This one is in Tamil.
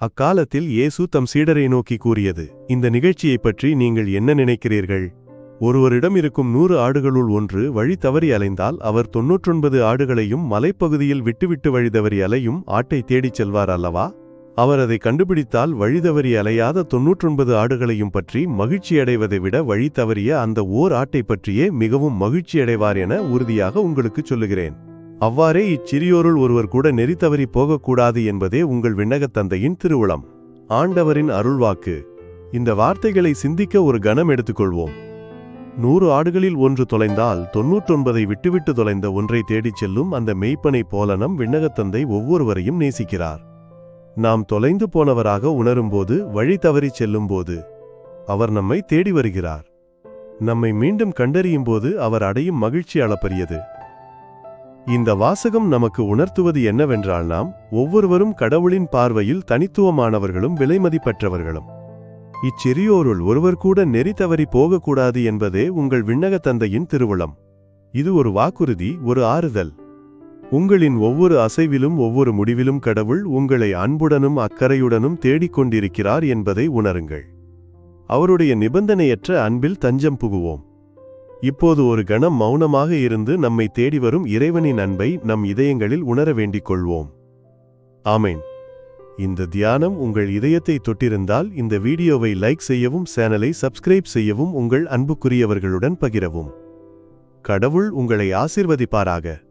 அக்காலத்தில் இயேசு தம் சீடரை நோக்கி கூறியது இந்த நிகழ்ச்சியைப் பற்றி நீங்கள் என்ன நினைக்கிறீர்கள்? ஒருவரிடம் இருக்கும் நூறு ஆடுகளுள் ஒன்று வழி தவறி அலைந்தால் அவர் தொன்னூற்றொன்பது ஆடுகளையும் மலைப்பகுதியில் விட்டுவிட்டு வழி தவறி அலையும் ஆட்டை தேடிச் செல்வார் அல்லவா? அவர் அதை கண்டுபிடித்தால் வழி தவறி அலையாத தொன்னூற்றொன்பது ஆடுகளையும் பற்றி மகிழ்ச்சியடைவதை விட வழி தவறிய அந்த ஓர் ஆட்டை பற்றியே மிகவும் மகிழ்ச்சியடைவார் என உறுதியாக உங்களுக்குச் சொல்லுகிறேன். அவ்வாறே இச்சிறியோருள் ஒருவர் கூட நெறி தவறி போகக்கூடாது என்பதே உங்கள் விண்ணகத் தந்தையின் திருவுளம். ஆண்டவரின் அருள்வாக்கு. இந்த வார்த்தைகளை சிந்திக்க ஒரு கணம் எடுத்துக்கொள்வோம். நூறு ஆடுகளில் ஒன்று தொலைந்தால் தொன்னூற்றொன்பதை விட்டுவிட்டு தொலைந்த ஒன்றை தேடிச் செல்லும் அந்த மெய்ப்பனை போலனம் விண்ணகத்தந்தை ஒவ்வொருவரையும் நேசிக்கிறார். நாம் தொலைந்து போனவராக உணரும்போது வழி தவறிச் செல்லும்போது அவர் நம்மை தேடி வருகிறார். நம்மை மீண்டும் கண்டறியும்போது அவர் அடையும் மகிழ்ச்சி அளப்பரியது. இந்த வாசகம் நமக்கு உணர்த்துவது என்னவென்றால் நாம் ஒவ்வொருவரும் கடவுளின் பார்வையில் தனித்துவமானவர்களும் விலைமதிப்பற்றவர்களும். இச்சிறியோருள் ஒருவர் கூட நெறி தவறி போகக்கூடாது என்பதே உங்கள் விண்ணகத் தந்தையின் திருவுளம். இது ஒரு வாக்குறுதி ஒரு ஆறுதல். உங்களின் ஒவ்வொரு அசைவிலும் ஒவ்வொரு முடிவிலும் கடவுள் உங்களை அன்புடனும் அக்கறையுடனும் தேடிக் கொண்டிருக்கிறார் என்பதை உணருங்கள். அவருடைய நிபந்தனையற்ற அன்பில் தஞ்சம் புகுவோம். இப்போது ஒரு கணம் மௌனமாக இருந்து நம்மை தேடி வரும் இறைவனின் அன்பை நம் இதயங்களில் உணர வேண்டிக் கொள்வோம். ஆமேன். இந்த தியானம் உங்கள் இதயத்தை தொட்டிருந்தால் இந்த வீடியோவை லைக் செய்யவும் சேனலை சப்ஸ்கிரைப் செய்யவும் உங்கள் அன்புக்குரியவர்களுடன் பகிரவும். கடவுள் உங்களை ஆசிர்வதிப்பாராக.